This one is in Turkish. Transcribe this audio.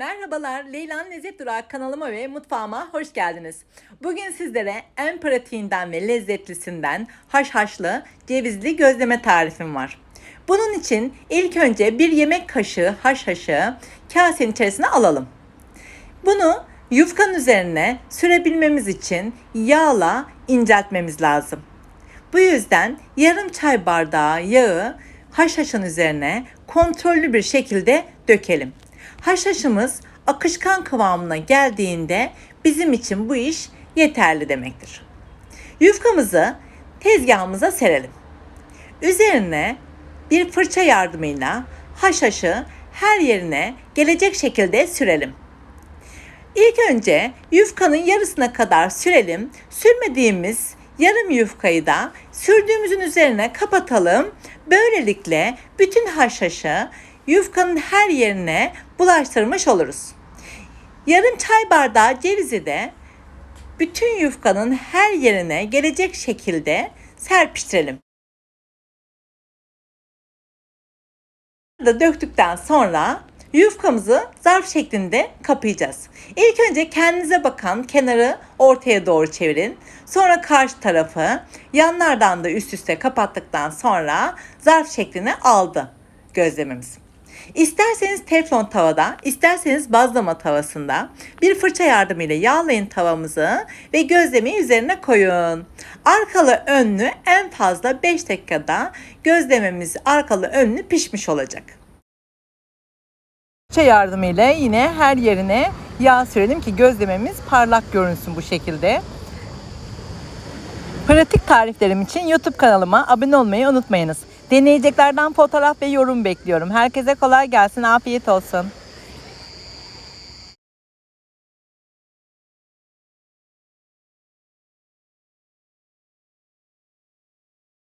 Merhabalar, Leyla'nın Lezzet Durağı kanalıma ve mutfağıma hoş geldiniz. Bugün sizlere en pratiğinden ve lezzetlisinden haşhaşlı cevizli gözleme tarifim var. Bunun için ilk önce bir yemek kaşığı haşhaşı kasenin içerisine alalım. Bunu yufkanın üzerine sürebilmemiz için yağla inceltmemiz lazım. Bu yüzden yarım çay bardağı yağı haşhaşın üzerine kontrollü bir şekilde dökelim. Haşhaşımız akışkan kıvamına geldiğinde bizim için bu iş yeterli demektir. Yufkamızı tezgahımıza serelim. Üzerine bir fırça yardımıyla haşhaşı her yerine gelecek şekilde sürelim. İlk önce yufkanın yarısına kadar sürelim. Sürmediğimiz yarım yufkayı da sürdüğümüzün üzerine kapatalım. Böylelikle bütün haşhaşı yufkanın her yerine bulaştırmış oluruz. Yarım çay bardağı cevizi de bütün yufkanın her yerine gelecek şekilde serpiştirelim. döktükten sonra yufkamızı zarf şeklinde kapayacağız. İlk önce kendinize bakan kenarı ortaya doğru çevirin. Sonra karşı tarafı yanlardan da üst üste kapattıktan sonra zarf şekline aldı gözlememiz. İsterseniz teflon tavada, isterseniz bazlama tavasında bir fırça yardımıyla yağlayın tavamızı ve gözlemeyi üzerine koyun. Arkalı önlü en fazla 5 dakikada gözlememiz arkalı önlü pişmiş olacak. Fırça yardımıyla yine her yerine yağ sürelim ki gözlememiz parlak görünsün bu şekilde. Pratik tariflerim için YouTube kanalıma abone olmayı unutmayınız. Deneyeceklerden fotoğraf ve yorum bekliyorum. Herkese kolay gelsin, afiyet olsun.